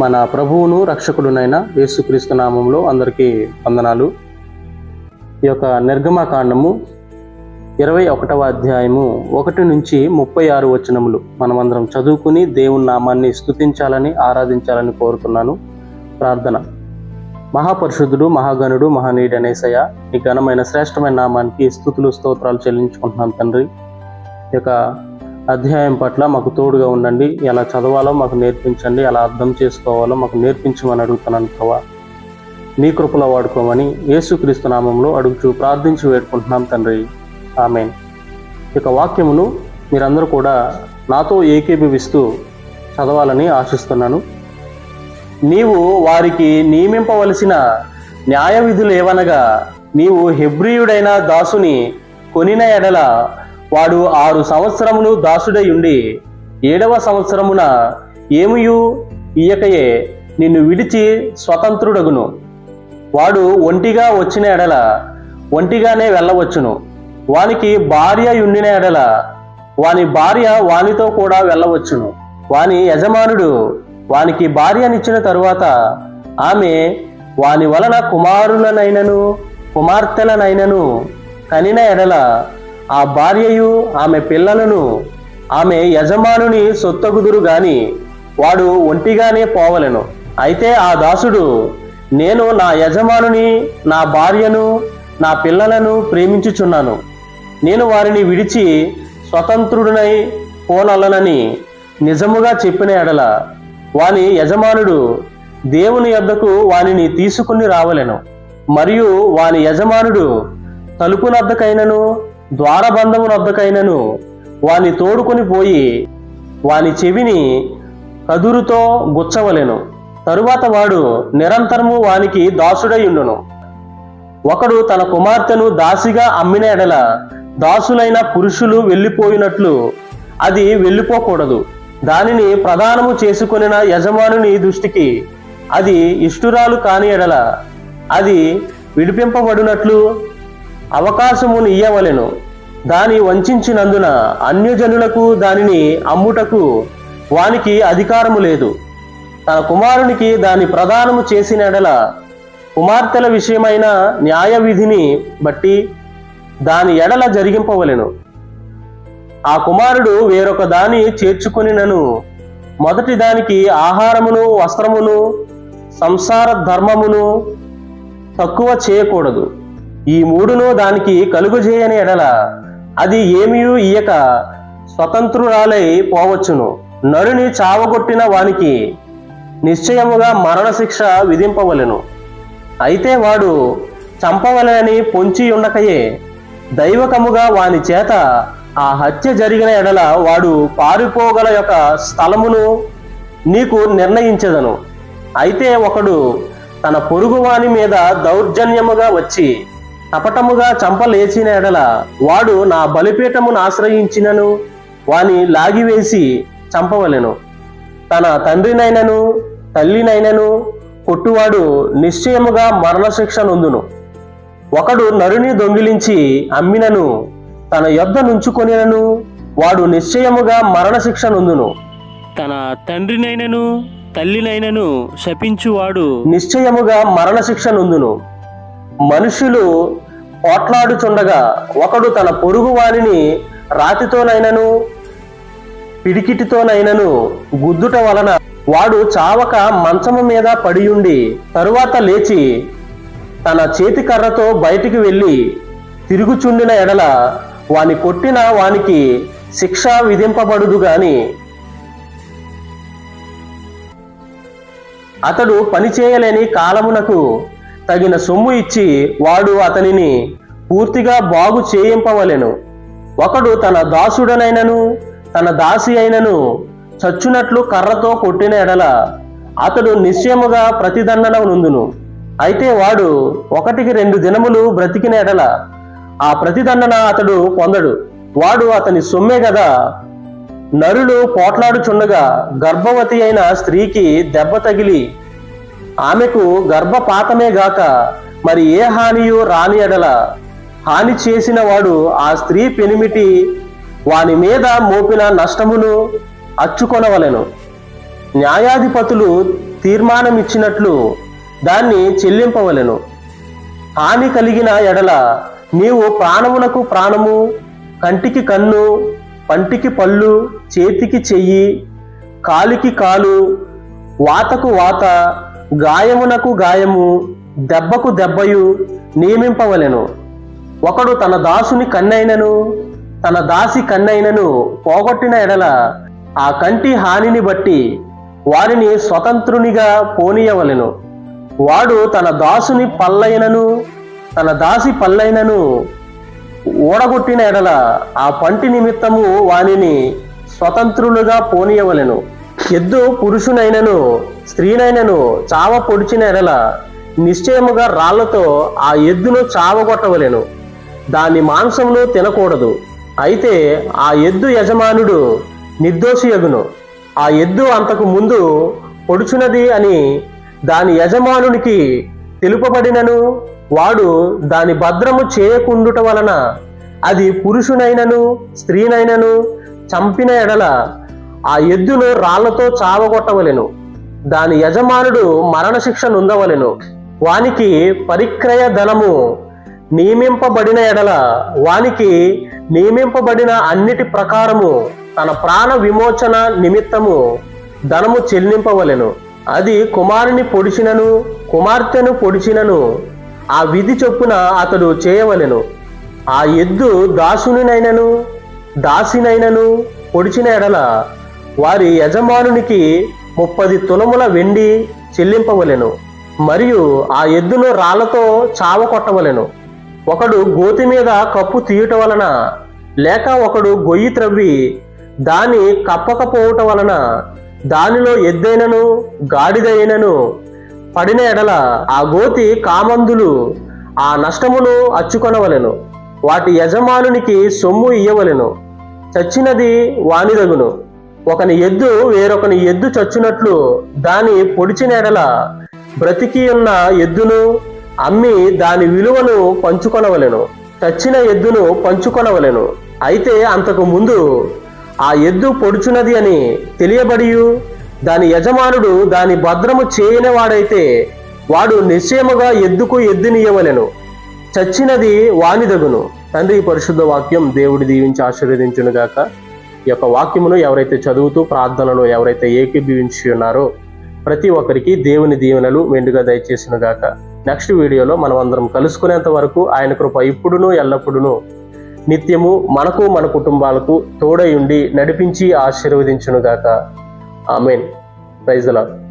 మన ప్రభువును రక్షకుడునైన యేసుక్రీస్తు నామంలో అందరికీ వందనాలు. ఈ యొక్క నిర్గమకాండము ఇరవై ఒకటవ అధ్యాయము ఒకటి నుంచి ముప్పై ఆరు వచనములు. మనమందరం చదువుకుని దేవుని నామాన్ని స్తుతించాలని ఆరాధించాలని కోరుతున్నాను. ప్రార్థన. మహాపరిశుద్ధుడు మహాగణుడు మహానీయుడు అనేసయ్య ఈ ఘనమైన శ్రేష్టమైన నామానికి స్థుతులు స్తోత్రాలు చెల్లించుకుంటున్నాం తండ్రి. ఈ యొక్క అధ్యాయం పట్ల మాకు తోడుగా ఉండండి. ఎలా చదవాలో మాకు నేర్పించండి. ఎలా అర్థం చేసుకోవాలో మాకు నేర్పించమని అడుగుతున్నాను ప్రభా. నీ కృపలో వాడుకోమని యేసుక్రీస్తు నామంలో అడుగుచూ ప్రార్థించి వేడుకుంటున్నాం తండ్రి. ఆమెన్. ఇక వాక్యమును మీరందరూ కూడా నాతో ఏకీభవిస్తూ చదవాలని ఆశిస్తున్నాను. నీవు వారికి నియమింపవలసిన న్యాయ విధులు ఏవనగా నీవు హెబ్రియుడైన దాసుని కొనిన ఎడల వాడు ఆరు సంవత్సరములు దాసుడై ఉండి ఏడవ సంవత్సరమున ఏమియు ఇయ్యకయే నిన్ను విడిచి స్వతంత్రుడగును. వాడు ఒంటిగా వచ్చిన ఎడల ఒంటిగానే వెళ్ళవచ్చును. వానికి భార్య ఉండిన ఎడల వాని భార్య వానితో కూడా వెళ్ళవచ్చును. వాని యజమానుడు వానికి భార్యనిచ్చిన తరువాత ఆమె వాని వలన కుమారులనైనను కుమార్తెలనైనను కనిన ఎడల ఆ భార్యయు ఆమె పిల్లలను ఆమె యజమానుని సొత్తగుదురు గాని వాడు ఒంటిగానే పోవలెను. అయితే ఆ దాసుడు నేను నా యజమానుని నా భార్యను నా పిల్లలను ప్రేమించుచున్నాను. నేను వారిని విడిచి స్వతంత్రుడినై పోనల్లనని నిజముగా చెప్పిన ఎడల వాని యజమానుడు దేవుని యొద్దకు వానిని తీసుకుని రావలెను. మరియు వాని యజమానుడు తలుపునద్దకైనను ద్వారబంధమునద్దకైనను వాని తోడుకొని పోయి వాని చెవిని కదురుతో గుచ్చవలెను. తరువాత వాడు నిరంతరము వానికి దాసుడై ఉండును. ఒకడు తన కుమార్తెను దాసిగా అమ్మిన ఎడల దాసులైన పురుషులు వెళ్ళిపోయినట్లు అది వెళ్ళిపోకూడదు. దానిని ప్రదానము చేసుకొనిన యజమానుని దృష్టికి అది ఇష్టురాలు కాని ఎడల అది విడిపింపబడినట్లు అవకాశమును ఇయ్యవలెను. దాని వంచినందున అన్యజనులకు దానిని అమ్ముటకు వానికి అధికారము లేదు. తన కుమారునికి దాని ప్రదానము చేసిన ఎడల కుమార్తెల విషయమైన న్యాయ విధిని బట్టి దాని ఎడల జరిగింపవలెను. ఆ కుమారుడు వేరొక దాని చేర్చుకొనినను. మొదటి దానికి ఆహారమును వస్త్రమును సంసార ధర్మమును తక్కువ చేయకూడదు. ఈ మూడును దానికి కలుగుజేయని ఎడల అది ఏమియూ ఇయ్యక స్వతంత్రురాలై పోవచ్చును. నరుని చావగొట్టిన వానికి నిశ్చయముగా మరణశిక్ష విధింపవలెను. అయితే వాడు చంపవలెనని పొంచి ఉండకయే దైవకముగా వాని చేత ఆ హత్య జరిగిన ఎడల వాడు పారిపోగల యొక్క స్థలమును నీకు నిర్ణయించదను. అయితే ఒకడు తన పొరుగువాని మీద దౌర్జన్యముగా వచ్చి కపటముగా చంపలేచిన ఎడల వాడు నా బలిపీఠమును ఆశ్రయించినను వాని లాగివేసి చంపవలెను. తన తండ్రినైనను తల్లినైనను కొట్టువాడు నిశ్చయముగా మరణశిక్ష నొందును. ఒకడు నరుని దొంగిలించి అమ్మినను తన యొద్ద నుంచుకొనినను వాడు నిశ్చయముగా మరణశిక్ష నొందును. తన తండ్రినైనను తల్లినైనను శపించువాడు నిశ్చయముగా మరణశిక్ష నొందును. మనుషులు పోట్లాడుచుండగా ఒకడు తన పొరుగు వారిని రాతితోనైనను పిడికిటితోనైనను గుద్దుట వలన వాడు చావక మంచము మీద పడియుండి తరువాత లేచి తన చేతి కర్రతో బయటికి వెళ్ళి తిరుగుచుండిన ఎడల వాని కొట్టిన వానికి శిక్ష విధింపబడుదు గాని అతడు పని చేయలేని కాలమునకు తగిన సొమ్ము ఇచ్చి వాడు అతనిని పూర్తిగా బాగు చేయింపవలెను. ఒకడు తన దాసుడనైనను తన దాసి అయినను చచ్చునట్లు కర్రతో కొట్టిన ఎడల అతడు నిశ్చయముగా ప్రతిదండన నుందును. అయితే వాడు ఒకటికి రెండు దినములు బ్రతికిన ఎడల ఆ ప్రతిదండన అతడు పొందడు. వాడు అతని సొమ్మే గదా. నరులు పోట్లాడుచుండగా గర్భవతి అయిన స్త్రీకి దెబ్బ తగిలి ఆమెకు గర్భపాతమే గాక మరి ఏ హానియు రాని ఎడల హాని చేసిన వాడు ఆ స్త్రీ పెనిమిటి వాని మీద మోపిన నష్టమును అచ్చుకొనవలెను. న్యాయాధిపతులు తీర్మానం ఇచ్చినట్లు దాన్ని చెల్లింపవలెను. హాని కలిగిన ఎడల నీవు ప్రాణమునకు ప్రాణము కంటికి కన్ను పంటికి పళ్ళు చేతికి చెయ్యి కాలికి కాలు వాతకు వాత గాయమునకు గాయము దెబ్బకు దెబ్బయు నియమింపవలెను. ఒకడు తన దాసుని కన్నైనను తన దాసి కన్నైనను పోగొట్టిన ఎడల ఆ కంటి హానిని బట్టి వారిని స్వతంత్రునిగా పోనీయవలెను. వాడు తన దాసుని పల్లైనను తన దాసి పల్లైనను ఓడగొట్టిన ఎడల ఆ పంటి నిమిత్తము వానిని స్వతంత్రులుగా పోనీయవలెను. ఎద్దు పురుషునైనను స్త్రీనైనను చావ పొడిచిన ఎడల నిశ్చయముగా రాళ్ళతో ఆ ఎద్దును చావగొట్టవలెను. దాని మాంసమును తినకూడదు. అయితే ఆ ఎద్దు యజమానుడు నిర్దోషియగును. ఆ ఎద్దు అంతకు ముందు పొడుచున్నది అని దాని యజమానునికి తెలుపబడినను. వాడు దాని భద్రము చేయకుండుట వలన అది పురుషునైనను స్త్రీనైనను చంపిన ఎడల ఆ ఎద్దును రాళ్ళతో చావగొట్టవలెను. దాని యజమానుడు మరణశిక్ష నుందవలెను. వానికి పరిక్రయ ధనము నియమింపబడిన ఎడల వానికి నియమింపబడిన అన్నిటి ప్రకారము తన ప్రాణ విమోచన నిమిత్తము ధనము చెల్లింపవలెను. అది కుమారుని పొడిచినను కుమార్తెను పొడిచినను ఆ విధి చొప్పున అతడు చేయవలెను. ఆ ఎద్దు దాసునినైనను దాసినైనను పొడిచిన ఎడల వారి యజమానునికి ముప్పది తులముల వెండి చెల్లింపవలెను మరియు ఆ ఎద్దును రాళ్ళతో చావ కొట్టవలెను. ఒకడు గోతి మీద కప్పు తీయుట వలన లేక ఒకడు గొయ్యి త్రవ్వి దాని కప్పకపోవుట వలన దానిలో ఎద్దైనను గాడిదైనను పడిన ఎడల ఆ గోతి కామందులు ఆ నష్టమును అచ్చుకొనవలెను. వాటి యజమానునికి సొమ్ము ఇయ్యవలెను. చచ్చినది వానిదగును. ఒకని ఎద్దు వేరొకని ఎద్దు చచ్చినట్లు దాని పొడిచిన ఎడల బ్రతికి ఉన్న ఎద్దును అమ్మి దాని విలువను పంచుకొనవలెను. చచ్చిన ఎద్దును పంచుకొనవలెను. అయితే అంతకు ముందు ఆ ఎద్దు పొడుచున్నది అని తెలియబడియు. దాని యజమానుడు దాని భద్రము చేయని వాడైతే వాడు నిశ్చయముగా ఎద్దుకు ఎద్దునియవలెను చచ్చినది వానిదగును. తండ్రి పరిశుద్ధ వాక్యం దేవుడి దీవించి ఆశీర్వదించునుగాక. ఈ యొక్క వాక్యమును ఎవరైతే చదువుతూ ప్రార్థనలో ఎవరైతే ఏకీభవించి ఉన్నారో ప్రతి ఒక్కరికి దేవుని దీవెనలు మెండుగా దయచేసినగాక. నెక్స్ట్ వీడియోలో మనం అందరం కలుసుకునేంత వరకు ఆయన కృప ఇప్పుడును ఎల్లప్పుడును నిత్యము మనకు మన కుటుంబాలకు తోడై ఉండి నడిపించి ఆశీర్వదించునుగాక. ఆమెన్. Praise lord